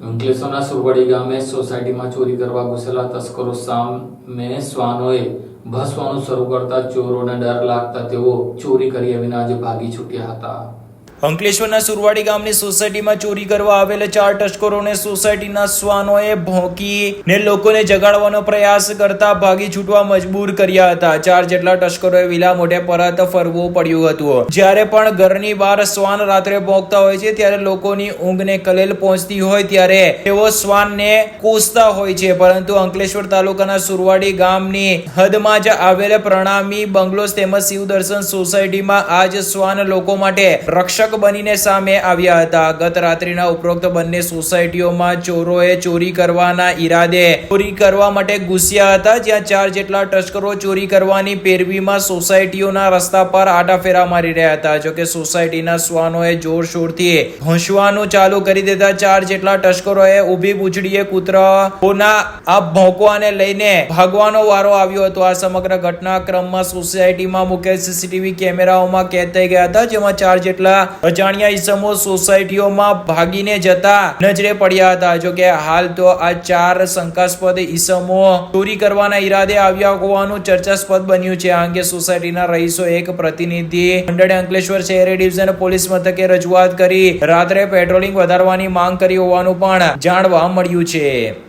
અંકલેશ્વરના સુરવાડી ગામે સોસાયટીમાં ચોરી કરવા ઘૂસેલા તસ્કરો સામે શ્વાનોએ ભસવાનું શરૂ કરતા ચોરોને ડર લાગતા તેઓ ચોરી કર્યા વિના આજે ભાગી છૂટ્યા હતા. અંકલેશ્વરના સુરવાડી ગામની સોસાયટીમાં ચોરી કરવા આવેલા ચાર તસ્કરોને સોસાયટીના શ્વાનોએ ભોંકી ને લોકોને જગાડવાનો પ્રયાસ કરતા ભાગી છૂટવા મજબૂર કર્યા હતા. ચાર જેટલા તસ્કરોએ વિલા મોઢે પરત ફરવું પડ્યું હતું. જ્યારે પણ ઘરની બહાર શ્વાન રાત્રે ભોંકતા હોય છે, ત્યારે લોકોની ઊંઘને કલેલ પહોંચતી હોય ત્યારે તેઓ શ્વાનને કોસતા હોય છે. પરંતુ અંકલેશ્વર તાલુકાના સુરવાડી ગામની હદમાં જ આવેલ પ્રણામી બંગલોસ તેમજ શિવ દર્શન સોસાયટીમાં આજ શ્વાન લોકો માટે રક્ષક બનીને સામે આવ્યા હતા. ગત રાત્રિના ઉપરોક્ત બંને સોસાયટીઓમાં ચોરોએ ચોરી કરવાના ઈરાદે ચોરી કરવા માટે ઘૂસ્યા હતા. જ્યાં ચાર જેટલા તસ્કરો ચોરી કરવાની પેરવીમાં સોસાયટીઓના રસ્તા પર આટાફેરા મારી રહ્યા હતા. જોકે સોસાયટીના શ્વાનોએ જોરશોરથી હસવાનું ચાલુ કરી દેતા ચાર જેટલા તસ્કરોએ ઊભી પૂંછડીએ કૂતરાઓના આ ભોંકવાને લઈને ભાગવાનો વારો આવ્યો હતો. આ સમગ્ર ઘટનાક્રમમાં સોસાયટીમાં મુકેલ સીસીટીવી કેમેરાઓમાં કેદ થઈ ગયા હતા, જેમાં ચાર જેટલા અજાણ્યા ઇસમો સોસાયટીઓમાં ભાગીને જતા નજરે પડ્યા હતા. જો કે હાલ તો આ ચાર શંકાસ્પદ ઇસમો ચોરી કરવાના ઈરાદે આવ્યા હોવાનું ચર્ચાસ્પદ બન્યું છે. આ અંગે સોસાયટીના રહીશો એક પ્રતિનિધિ મંડળે અંકલેશ્વર શહેરી ડિવિઝન પોલીસ મથકે રજૂઆત કરી રાત્રે પેટ્રોલિંગ વધારવાની માંગ કરી હોવાનું પણ જાણવા મળ્યું છે.